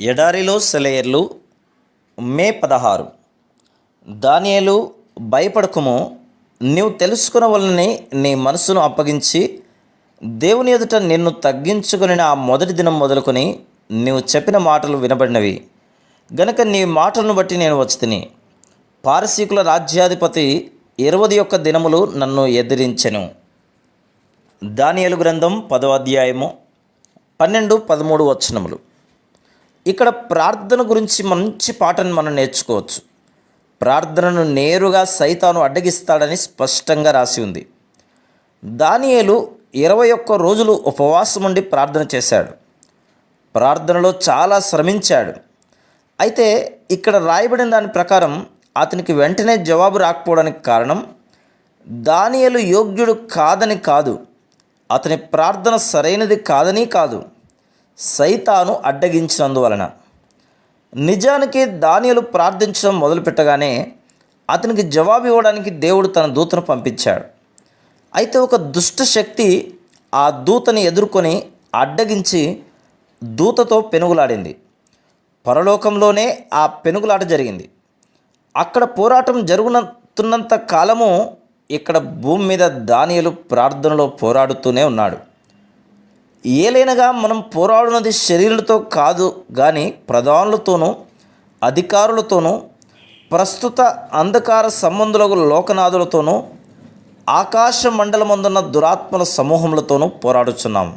ఎడారిలో సెలయర్లు మే పదహారు. దానియలు భయపడకుము నీవు తెలుసుకునవలని నీ మనసును అప్పగించి దేవుని ఎదుట నిన్ను తగ్గించుకుని ఆ మొదటి దినం మొదలుకొని నీవు చెప్పిన మాటలు వినబడినవి. గనుక నీ మాటలను బట్టి నేను వచ్చి తిని పారసీకుల రాజ్యాధిపతి ఇరవది ఒక్క దినములు నన్ను ఎదిరించెను. దానియలు గ్రంథం పదో అధ్యాయము పన్నెండు పదమూడు వచనములు. ఇక్కడ ప్రార్థన గురించి మంచి పాటను మనం నేర్చుకోవచ్చు. ప్రార్థనను నేరుగా సైతాను అడ్డగిస్తాడని స్పష్టంగా రాసి ఉంది. దానియేలు ఇరవై ఒక్క రోజులు ఉపవాసం ఉండి ప్రార్థన చేశాడు. ప్రార్థనలో చాలా శ్రమించాడు. అయితే ఇక్కడ రాయబడిన దాని ప్రకారం అతనికి వెంటనే జవాబు రాకపోవడానికి కారణం దానియలు యోగ్యుడు కాదని కాదు. అతని ప్రార్థన సరైనది కాదని కాదు. సైతాను అడ్డగించినందువలన. నిజానికి దానియలు ప్రార్థించడం మొదలుపెట్టగానే అతనికి జవాబు ఇవ్వడానికి దేవుడు తన దూతను పంపించాడు. అయితే ఒక దుష్ట శక్తి ఆ దూతని ఎదుర్కొని అడ్డగించి దూతతో పెనుగులాడింది. పరలోకంలోనే ఆ పెనుగులాట జరిగింది. అక్కడ పోరాటం జరుగుతున్నంత కాలము ఇక్కడ భూమి మీద దానియలు ప్రార్థనలో పోరాడుతూనే ఉన్నాడు. ఏలైనగా మనం పోరాడున్నది శరీరులతో కాదు కానీ ప్రధానులతోనూ అధికారులతోనూ ప్రస్తుత అంధకార సంబంధులకు లోకనాథులతోనూ ఆకాశ మండలమందున్న దురాత్మల సమూహములతోనూ పోరాడుచున్నాము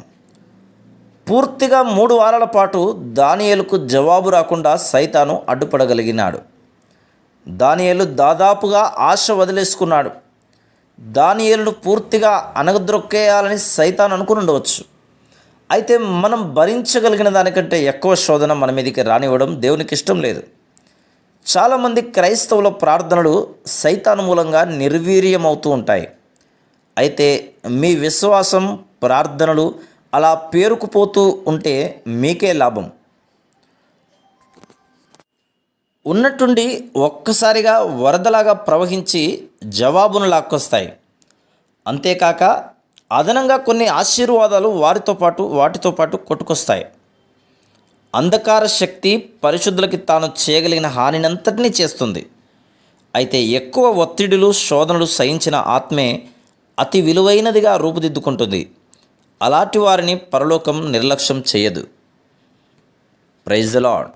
పూర్తిగా మూడు వారాల పాటు దానియేలుకు జవాబు రాకుండా సైతాను అడ్డుపడగలిగినాడు. దానియేలు దాదాపుగా ఆశ వదిలేసుకున్నాడు. దానియేలును పూర్తిగా అనగద్రొక్కేయాలని సైతాన్ అనుకుని ఉండవచ్చు అయితే మనం భరించగలిగిన దానికంటే ఎక్కువ శోధన మన మీదకి రానివ్వడం దేవునికి ఇష్టం లేదు. చాలామంది క్రైస్తవుల ప్రార్థనలు సైతాను మూలంగా నిర్వీర్యమవుతూ ఉంటాయి. అయితే మీ విశ్వాసం ప్రార్థనలు అలా పేరుకుపోతూ ఉంటే మీకే లాభం. ఉన్నట్టుండి ఒక్కసారిగా వరదలాగా ప్రవహించి జవాబును లాక్కొస్తాయి. అంతేకాక అదనంగా కొన్ని ఆశీర్వాదాలు వారితో పాటు వాటితో పాటు కొట్టుకొస్తాయి. అంధకార శక్తి పరిశుద్ధులకి తాను చేయగలిగిన హానినంతటినీ చేస్తుంది. అయితే ఎక్కువ ఒత్తిడులు శోధనలు సహించిన ఆత్మే అతి విలువైనదిగా రూపుదిద్దుకుంటుంది. అలాంటి వారిని పరలోకం నిర్లక్ష్యం చేయదు. Praise the lord